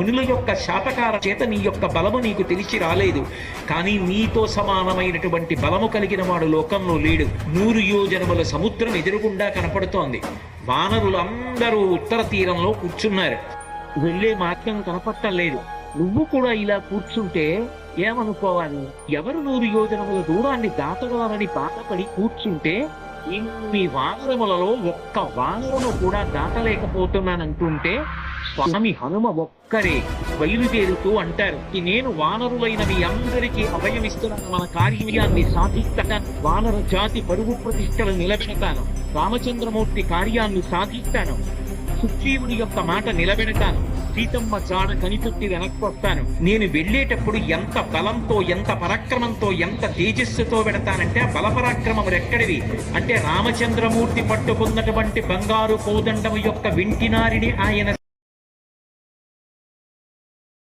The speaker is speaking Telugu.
మునుల యొక్క శాతకార చేత నీ యొక్క బలము నీకు తెలిసి రాలేదు. కానీ నీతో సమానమైనటువంటి బలము కలిగిన వాడు లోకంలో లేడు. నూరు యోజనముల సముద్రం ఎదురుగుండా కనపడుతోంది. వానరులందరూ ఉత్తర తీరంలో కూర్చున్నారు. వెళ్ళే మార్గం కనపడటం లేదు నువ్వు కూడా ఇలా కూర్చుంటే ఏమనుకోవాలి? ఎవరు నూరు యోజనముల దూరాన్ని దాటగలరని బాధపడి కూర్చుంటే ఇన్ని వానరములలో ఒక్క వానరును కూడా దాటలేకపోతున్నానంటుంటే స్వామి హనుమ ఒక్కరే బయలుదేరుతూ అంటారు. నేను వానరులైన మీ అందరికీ అభయమిస్తున్నాను. మన కార్యాన్ని సాధిస్తాను వానర జాతి పరుగు ప్రతిష్టలు నిలబెడతాను. రామచంద్రమూర్తి కార్యాన్ని సాధిస్తాను. సుగ్రీవుని యొక్క మాట నిలబెడతాను. సీతమ్మ జాడ కనిపెట్టి వెనక్కి వస్తాను. నేను వెళ్ళేటప్పుడు ఎంత బలంతో ఎంత పరాక్రమంతో ఎంత తేజస్సుతో పెడతానంటే ఆ బలపరాక్రమం ఎక్కడివి అంటే రామచంద్రమూర్తి పట్టుకున్నటువంటి బంగారు కోదండము యొక్క వింటినారిని ఆయన